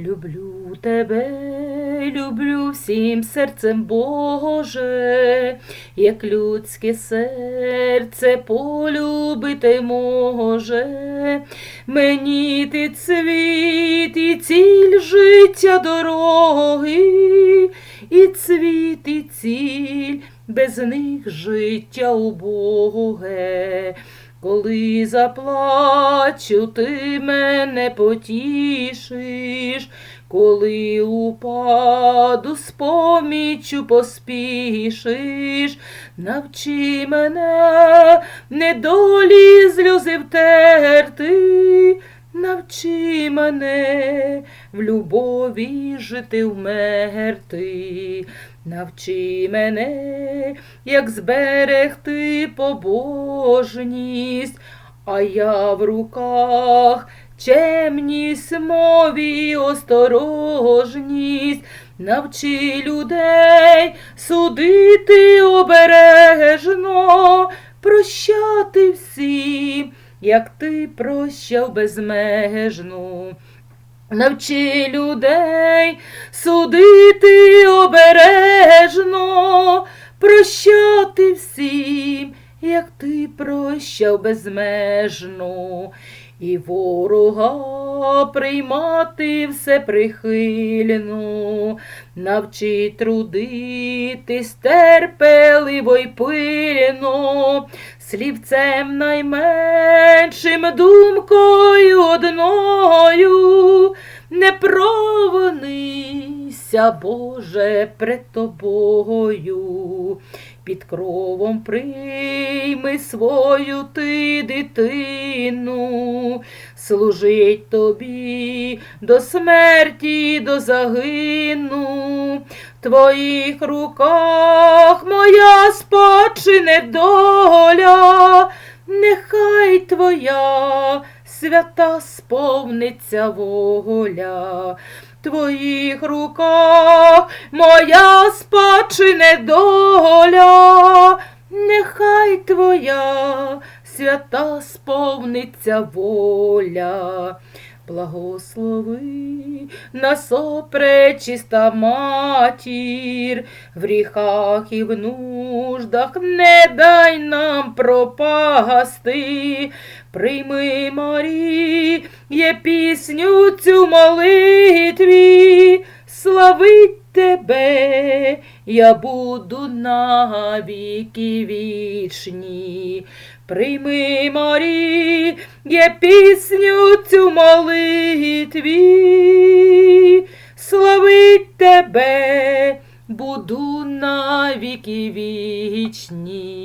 Люблю тебе, люблю всім серцем Боже, як людське серце полюбити може. Мені ти цвіт і ціль життя дороги, і цвіт, і ціль, без них життя убоге. Коли заплачу, ти мене потішиш, коли упаду з поміччю поспішиш, навчи мене недолі сльози втерти, навчи мене в любові жити вмерти. Навчи мене, як зберегти побожність, а я в руках чемність мові осторожність, навчи людей судити обережно, прощати всім, як ти прощав безмежно. Навчи людей судити обережно, прощати всім, як ти прощав безмежно, і ворога приймати все прихильно, навчи трудитись терпеливо й пильно, слівцем найменшим думкою одною, не провинися, Боже, пред тобою, під кровом прийми свою ти дитину, служить тобі до смерті, до загину. В твоїх руках моя спочине доля, нехай твоя свята сповниться воля. Твоїх руках моя спочине доля, нехай твоя свята сповниться воля. Благослови нас опречиста матір, в гріхах і в нуждах не дай нам пропасти. Прийми, Марі, є пісню цю молитві, славить тебе, я буду навіки вічні. Прийми, Марі, є пісню цю молитві, славить тебе, буду навіки вічні.